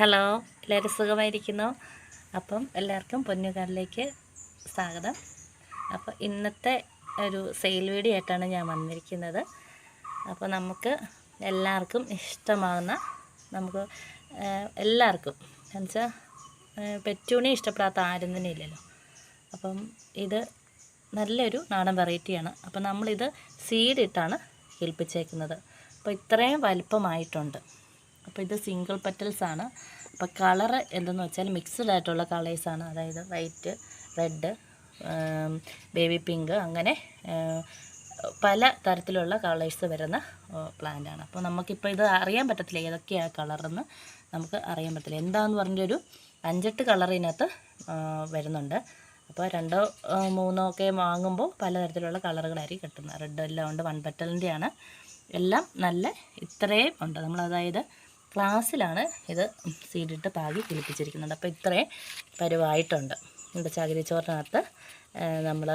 Hello എല്ലാവരും സുഖമായിരിക്കുന്നു? അപ്പം എല്ലാവർക്കും പൊന്നുകാരിലേക്ക് സ്വാഗതം. അപ്പോൾ ഇന്നത്തെ ഒരു സെയിൽ വീഡിയോ ആയിട്ടാണ് ഞാൻ വന്നിരിക്കുന്നത്. അപ്പോൾ നമുക്ക് എല്ലാവർക്കും ഇഷ്ടമാകുന്ന നമുക്ക് എല്ലാവർക്കും എന്നുവെച്ചാൽ പെറ്റൂണി ഇഷ്ടപ്പെടാത്ത ആരും തന്നെ ഇല്ലല്ലോ. അപ്പം ഇത് നല്ലൊരു നാടൻ വെറൈറ്റിയാണ്. അപ്പം നമ്മളിത് സീഡിട്ടാണ് ഏൽപ്പിച്ചേക്കുന്നത്. അപ്പോൾ ഇത്രയും വലിപ്പമായിട്ടുണ്ട്. അപ്പോൾ ഇത് സിംഗിൾ പെറ്റൽസ് ആണ്. അപ്പോൾ കളർ എന്തെന്ന് വെച്ചാൽ മിക്സ്ഡ് ആയിട്ടുള്ള കളേഴ്സാണ് അതായത് വൈറ്റ് റെഡ് ബേബി പിങ്ക് അങ്ങനെ പല തരത്തിലുള്ള കളേഴ്സ് വരുന്ന പ്ലാന്റ് ആണ്. അപ്പോൾ നമുക്കിപ്പോൾ ഇത് അറിയാൻ പറ്റത്തില്ല ഏതൊക്കെയാണ് കളറെന്ന് നമുക്ക് അറിയാൻ പറ്റില്ല എന്താന്ന് പറഞ്ഞൊരു അഞ്ചെട്ട് കളർ ഇതിനകത്ത് വരുന്നുണ്ട്. അപ്പോൾ രണ്ടോ മൂന്നോ ഒക്കെ വാങ്ങുമ്പോൾ പലതരത്തിലുള്ള കളറുകളായിരിക്കും കിട്ടുന്നത്. റെഡ് എല്ലാം ഉണ്ട് വൺ പെറ്റലിന്റെയാണ് എല്ലാം നല്ല ഇത്രയും ഉണ്ട്. നമ്മൾ അതായത് ക്ലാസ്സിലാണ് ഇത് സീഡിട്ട് പാകി കിളിപ്പിച്ചിരിക്കുന്നത്. അപ്പോൾ ഇത്രയും പരുവായിട്ടുണ്ട്. ഇവിടെ ചകിരിച്ചോറിനകത്ത് നമ്മൾ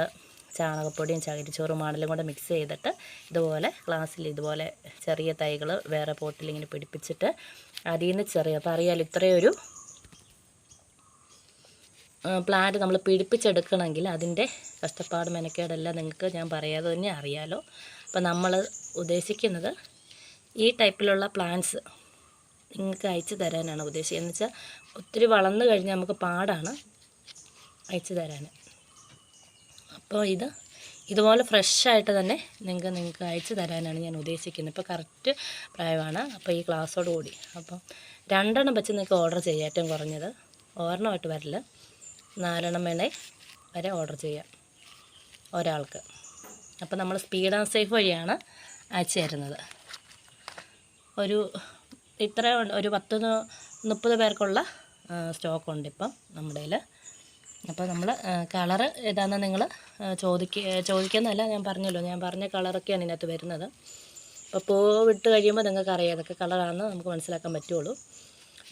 ചാണകപ്പൊടിയും ചകിരിച്ചോറും മാണലും കൂടെ മിക്സ് ചെയ്തിട്ട് ഇതുപോലെ ഗ്ലാസ്സിൽ ഇതുപോലെ ചെറിയ തൈകൾ വേറെ പോട്ടിൽ ഇങ്ങനെ പിടിപ്പിച്ചിട്ട് അതിൽ നിന്ന് ചെറിയ അപ്പോൾ അറിയാലോ ഇത്രയൊരു പ്ലാന്റ് നമ്മൾ പിടിപ്പിച്ചെടുക്കണമെങ്കിൽ അതിന്റെ കഷ്ടപ്പാട് മെനക്കേടെല്ലാം നിങ്ങൾക്ക് ഞാൻ പറയാതെ തന്നെ അറിയാലോ. അപ്പോൾ നമ്മൾ ഉദ്ദേശിക്കുന്നത് ഈ ടൈപ്പിലുള്ള പ്ലാന്റ്സ് നിങ്ങൾക്ക് അയച്ചു തരാനാണ് ഉദ്ദേശിക്കുന്നത് എന്ന് വെച്ചാൽ ഒത്തിരി വളർന്നു കഴിഞ്ഞാൽ നമുക്ക് പാടാണ് അയച്ചു തരാൻ അപ്പോൾ ഇത് ഇതുപോലെ ഫ്രഷായിട്ട് തന്നെ നിങ്ങൾക്ക് നിങ്ങൾക്ക് അയച്ചു തരാനാണ് ഞാൻ ഉദ്ദേശിക്കുന്നത്. ഇപ്പോൾ കറക്റ്റ് പ്രായമാണ്. അപ്പോൾ ഈ ക്ലാസ്സോട് കൂടി. അപ്പം രണ്ടെണ്ണം വെച്ച് നിങ്ങൾക്ക് ഓർഡർ ചെയ്യാം. ഏറ്റവും കുറഞ്ഞത് ഒരെണ്ണമായിട്ട് വരില്ല. നാലെണ്ണം വേണേ വരെ ഓർഡർ ചെയ്യാം ഒരാൾക്ക്. അപ്പോൾ നമ്മൾ സ്പീഡ് ആൻഡ് സേഫ് വഴിയാണ് അയച്ചു തരുന്നത്. ഒരു ഇത്ര ഒരു പത്ത് മുപ്പത് പേർക്കുള്ള സ്റ്റോക്കുണ്ട് ഇപ്പം നമ്മുടെ അപ്പോൾ നമ്മൾ കളറ് ഏതാണെന്ന് നിങ്ങൾ ചോദിക്കുക ചോദിക്കുന്നതല്ല ഞാൻ പറഞ്ഞല്ലോ. ഞാൻ പറഞ്ഞ കളറൊക്കെയാണ് ഇതിനകത്ത് വരുന്നത്. അപ്പോൾ പൂ വിട്ട് കഴിയുമ്പോൾ നിങ്ങൾക്ക് അറിയാം ഇതൊക്കെ കളറാണെന്ന് നമുക്ക് മനസ്സിലാക്കാൻ പറ്റുള്ളൂ.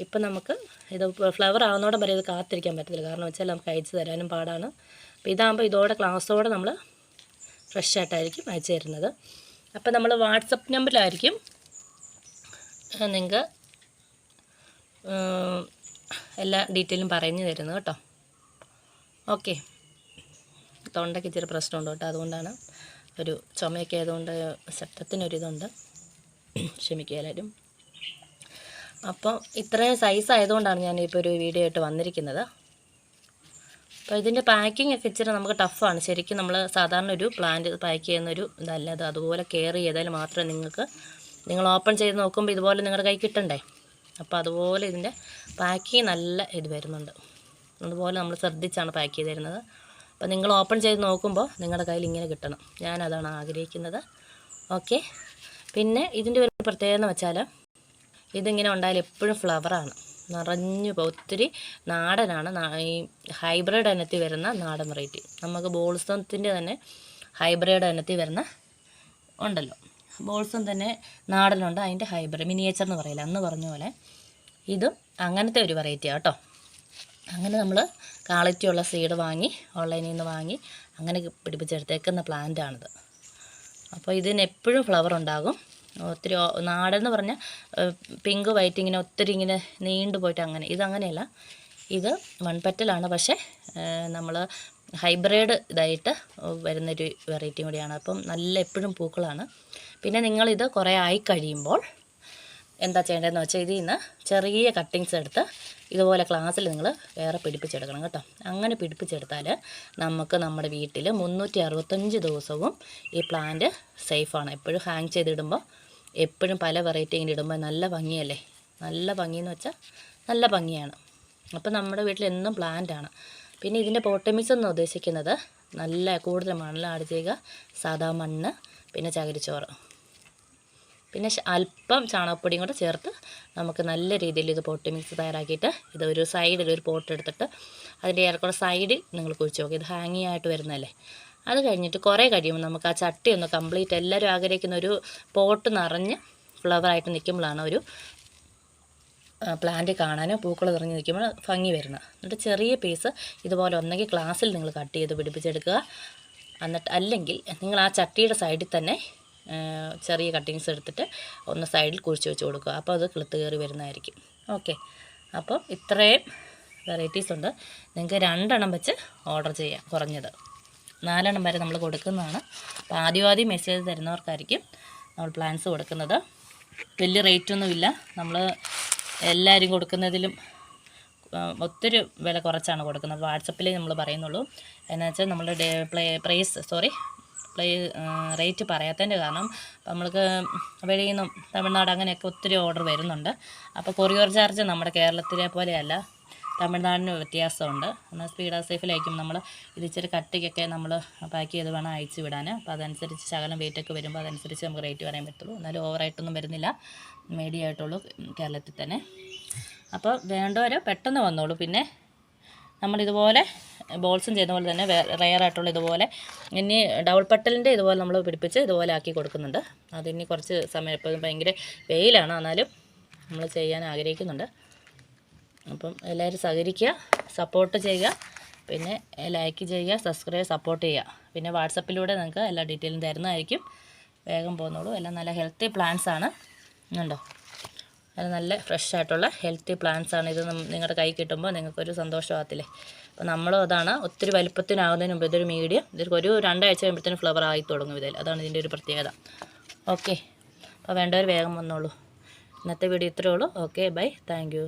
ഇപ്പം നമുക്ക് ഇത് ഫ്ലവർ ആവുന്നോടം വരെ ഇത് കാത്തിരിക്കാൻ പറ്റത്തില്ല. കാരണം വെച്ചാൽ നമുക്ക് അയച്ചു തരാനും പാടാണ്. അപ്പോൾ ഇതാകുമ്പോൾ ഇതോടെ ക്ലാസ്സോടെ നമ്മൾ ഫ്രഷ് ആയിട്ടായിരിക്കും അയച്ചു തരുന്നത്. അപ്പോൾ നമ്മൾ വാട്സപ്പ് നമ്പറിലായിരിക്കും നിങ്ങൾക്ക് എല്ലാ ഡീറ്റെയിലും പറഞ്ഞു തരുന്നു കേട്ടോ. ഓക്കെ. തൊണ്ടയ്ക്ക് ഇച്ചിരി പ്രശ്നമുണ്ട് കേട്ടോ. അതുകൊണ്ടാണ് ഒരു ചുമയൊക്കെ ആയതുകൊണ്ട് ശബ്ദത്തിനൊരിതുണ്ട്. ക്ഷമിക്കുക എല്ലാവരും. അപ്പം ഇത്രയും സൈസ് ആയതുകൊണ്ടാണ് ഞാനിപ്പോൾ ഒരു വീഡിയോ ആയിട്ട് വന്നിരിക്കുന്നത്. അപ്പോൾ ഇതിന്റെ പാക്കിംഗ് ഒക്കെ ഇച്ചിരി നമുക്ക് ടഫാണ് ശരിക്കും നമ്മൾ സാധാരണ ഒരു പ്ലാന്റ് പാക്ക് ചെയ്യുന്നൊരു ഇതല്ല അത് അതുപോലെ കെയർ ചെയ്താൽ മാത്രമേ നിങ്ങൾക്ക് നിങ്ങൾ ഓപ്പൺ ചെയ്ത് നോക്കുമ്പോൾ ഇതുപോലെ നിങ്ങളുടെ കൈ കിട്ടണ്ടേ? അപ്പോൾ അതുപോലെ ഇതിന്റെ പാക്കിങ് നല്ല ഇത് വരുന്നുണ്ട്. അതുപോലെ നമ്മൾ ശ്രദ്ധിച്ചാണ് പാക്ക് ചെയ്ത് തരുന്നത്. അപ്പോൾ നിങ്ങൾ ഓപ്പൺ ചെയ്ത് നോക്കുമ്പോൾ നിങ്ങളുടെ കയ്യിൽ ഇങ്ങനെ കിട്ടണം. ഞാനതാണ് ആഗ്രഹിക്കുന്നത്. ഓക്കെ പിന്നെ ഇതിന്റെ ഒരു പ്രത്യേകത എന്ന് വെച്ചാൽ ഇതിങ്ങനെ ഉണ്ടായാൽ എപ്പോഴും ഫ്ലവറാണ് നിറഞ്ഞു ഒത്തിരി നാടനാണ്. ഈ ഹൈബ്രിഡ് ഇനത്തിൽ വരുന്ന നാടൻ വെറൈറ്റി നമുക്ക് ബോൾസത്തിന്റെ തന്നെ ഹൈബ്രിഡ് ഇനത്തിൽ വരുന്ന ഉണ്ടല്ലോ. ബോൾസം തന്നെ നാടനുണ്ട്. അതിന്റെ ഹൈബ്രിഡ് മിനിയേച്ചർ എന്ന് പറയില്ല. അന്ന് പറഞ്ഞ പോലെ ഇതും അങ്ങനത്തെ ഒരു വെറൈറ്റിയാണ് കേട്ടോ. അങ്ങനെ നമ്മൾ ക്വാളിറ്റിയുള്ള സീഡ് വാങ്ങി ഓൺലൈനിൽ നിന്ന് വാങ്ങി അങ്ങനെ പിടിപ്പിച്ചെടുത്തേക്കുന്ന പ്ലാന്റാണിത് അപ്പോൾ ഇതിന് എപ്പോഴും ഫ്ലവർ ഉണ്ടാകും. ഒത്തിരി നാടെന്ന് പറഞ്ഞാൽ പിങ്ക് വൈറ്റ് ഇങ്ങനെ ഒത്തിരി ഇങ്ങനെ നീണ്ടു പോയിട്ട് അങ്ങനെ ഇതങ്ങനെയല്ല. ഇത് മൺപറ്റലാണ്. പക്ഷേ നമ്മൾ ഹൈബ്രിഡ് ഇതായിട്ട് വരുന്നൊരു വെറൈറ്റിയും കൂടിയാണ്. അപ്പം നല്ല എപ്പോഴും പൂക്കളാണ്. പിന്നെ നിങ്ങളിത് കുറേ ആയി കഴിയുമ്പോൾ എന്താ ചെയ്യേണ്ടതെന്ന് വെച്ചാൽ ഇതിൽ നിന്ന് ചെറിയ കട്ടിങ്സ് എടുത്ത് ഇതുപോലെ ക്ലാസ്സിൽ നിങ്ങൾ വേറെ പിടിപ്പിച്ചെടുക്കണം കേട്ടോ. അങ്ങനെ പിടിപ്പിച്ചെടുത്താൽ നമുക്ക് നമ്മുടെ വീട്ടിൽ മുന്നൂറ്റി അറുപത്തഞ്ച് ദിവസവും ഈ പ്ലാന്റ് സേഫാണ്. എപ്പോഴും ഹാങ് ചെയ്തിടുമ്പോൾ എപ്പോഴും പല വെറൈറ്റി ഇങ്ങനെ ഇടുമ്പോൾ നല്ല ഭംഗിയല്ലേ? നല്ല ഭംഗിയെന്ന് വെച്ചാൽ നല്ല ഭംഗിയാണ്. അപ്പോൾ നമ്മുടെ വീട്ടിൽ എന്നും പ്ലാന്റാണ് പിന്നെ ഇതിന്റെ പോട്ടമിക്സ് എന്ന് ഉദ്ദേശിക്കുന്നത് നല്ല കൂടുതൽ ആഡ് ചെയ്യുക. സാദാ മണ്ണ് പിന്നെ ചകിരിച്ചോറ്. പിന്നെ അല്പം ചാണകപ്പൊടിയും കൂടെ ചേർത്ത് നമുക്ക് നല്ല രീതിയിൽ ഇത് പോട്ട് മിക്സ് തയ്യാറാക്കിയിട്ട് ഇത് ഒരു സൈഡിൽ ഒരു പോട്ട് എടുത്തിട്ട് അതിന്റെ ഏറെക്കുറെ സൈഡിൽ നിങ്ങൾ കുഴിച്ച് നോക്കുക ഇത് ഹാങ്ങിങ് ആയിട്ട് വരുന്നതല്ലേ? അത് കഴിഞ്ഞിട്ട് കുറേ കഴിയുമ്പോൾ നമുക്ക് ആ ചട്ടി ഒന്ന് കംപ്ലീറ്റ് എല്ലാവരും ആഗ്രഹിക്കുന്ന ഒരു പോട്ട് നിറഞ്ഞ് ഫ്ലവറായിട്ട് നിൽക്കുമ്പോഴാണ് ഒരു പ്ലാന്റ് കാണാനോ പൂക്കൾ നിറഞ്ഞു നിൽക്കുമ്പോൾ ഭംഗി വരുന്നത് എന്നിട്ട് ചെറിയ പീസ് ഇതുപോലെ ഒന്നെങ്കിൽ ഗ്ലാസ്സിൽ നിങ്ങൾ കട്ട് ചെയ്ത് പിടിപ്പിച്ചെടുക്കുക. എന്നിട്ട് അല്ലെങ്കിൽ നിങ്ങൾ ആ ചട്ടിയുടെ സൈഡിൽ തന്നെ ചെറിയ കട്ടിങ്സ് എടുത്തിട്ട് ഒന്ന് സൈഡിൽ കുഴിച്ച് വെച്ച് കൊടുക്കുക. അപ്പോൾ അത് കിളുത്ത് കയറി വരുന്നതായിരിക്കും. ഓക്കെ അപ്പോൾ ഇത്രയും വെറൈറ്റീസ് ഉണ്ട്. നിങ്ങൾക്ക് രണ്ടെണ്ണം വെച്ച് ഓർഡർ ചെയ്യാം കുറഞ്ഞത്. നാലെണ്ണം വരെ നമ്മൾ കൊടുക്കുന്നതാണ്. അപ്പോൾ ആദ്യം മെസ്സേജ് തരുന്നവർക്കായിരിക്കും നമ്മൾ പ്ലാൻസ് കൊടുക്കുന്നത്. വലിയ റേറ്റൊന്നുമില്ല നമ്മൾ എല്ലാവരും കൊടുക്കുന്നതിലും ഒത്തിരി വില കുറച്ചാണ് കൊടുക്കുന്നത്. വാട്സപ്പിൽ നമ്മൾ പറയുന്നുള്ളൂ. എന്നു വെച്ചാൽ നമ്മുടെ play price sorry play rate പറയാത്തതിന്റെ കാരണം നമ്മൾക്ക് വെളിയിൽ നിന്നും തമിഴ്നാട് അങ്ങനെയൊക്കെ ഒത്തിരി ഓർഡർ വരുന്നുണ്ട്. അപ്പോൾ കൊറിയർ ചാർജ് നമ്മുടെ കേരളത്തിലെ പോലെയല്ല. തമിഴ്നാടിന് വ്യത്യാസമുണ്ട്. എന്നാൽ സ്പീഡ് സേഫിലായിരിക്കും നമ്മൾ ഇതിച്ചിരി കട്ടിക്കൊക്കെ നമ്മൾ പാക്ക് ചെയ്ത് വേണം അയച്ചു വിടാൻ അപ്പോൾ അതനുസരിച്ച് ശകലം വെയിറ്റൊക്കെ വരുമ്പോൾ അതനുസരിച്ച് നമുക്ക് റേറ്റ് പറയാൻ പറ്റുള്ളൂ. എന്നാലും ഓവറായിട്ടൊന്നും വരുന്നില്ല. മീഡിയം ആയിട്ടുള്ളൂ കേരളത്തിൽ തന്നെ. അപ്പോൾ വേണ്ടവർ പെട്ടെന്ന് വന്നോളൂ. പിന്നെ നമ്മളിതുപോലെ ബോൾസും ചെയ്യുന്ന പോലെ തന്നെ റെയർ ആയിട്ടുള്ള ഇതുപോലെ ഇനി ഡബിൾ പട്ടലിന്റെ ഇതുപോലെ നമ്മൾ പിടിപ്പിച്ച് ഇതുപോലെ ആക്കി കൊടുക്കുന്നുണ്ട്. അതിനി കുറച്ച് സമയം ഇപ്പം ഭയങ്കര വെയിലാണ്. എന്നാലും നമ്മൾ ചെയ്യാൻ ആഗ്രഹിക്കുന്നുണ്ട്. അപ്പം എല്ലാവരും സഹകരിക്കുക സപ്പോർട്ട് ചെയ്യുക പിന്നെ ലൈക്ക് ചെയ്യുക സബ്സ്ക്രൈബ് സപ്പോർട്ട് ചെയ്യുക. പിന്നെ വാട്സപ്പിലൂടെ നിങ്ങൾക്ക് എല്ലാ ഡീറ്റെയിലും തരുന്നതായിരിക്കും. വേഗം പോകുന്നുള്ളൂ എല്ലാം നല്ല ഹെൽത്തി പ്ലാന്റ്സ് ആണ്. ഉണ്ടോ? അത് നല്ല ഫ്രഷ് ആയിട്ടുള്ള ഹെൽത്തി പ്ലാന്റ്സ് ആണ്. ഇത് നിങ്ങളുടെ കൈ കിട്ടുമ്പോൾ നിങ്ങൾക്കൊരു സന്തോഷമാകത്തില്ലേ അപ്പോൾ നമ്മളും അതാണ്. ഒത്തിരി വലുപ്പത്തിനാകുന്നതിന് മുമ്പ് ഇതൊരു മീഡിയം ഇതൊരു ഒരു രണ്ടാഴ്ച കഴിയുമ്പോഴത്തേനും ഫ്ലവർ ആയി തുടങ്ങും ഇതിൽ അതാണ് ഇതിന്റെ ഒരു പ്രത്യേകത. ഓക്കെ അപ്പോൾ വേണ്ടവർ വേഗം വന്നോളൂ. ഇന്നത്തെ വീഡിയോ ഇത്രയേ ഉള്ളൂ. Okay bye thank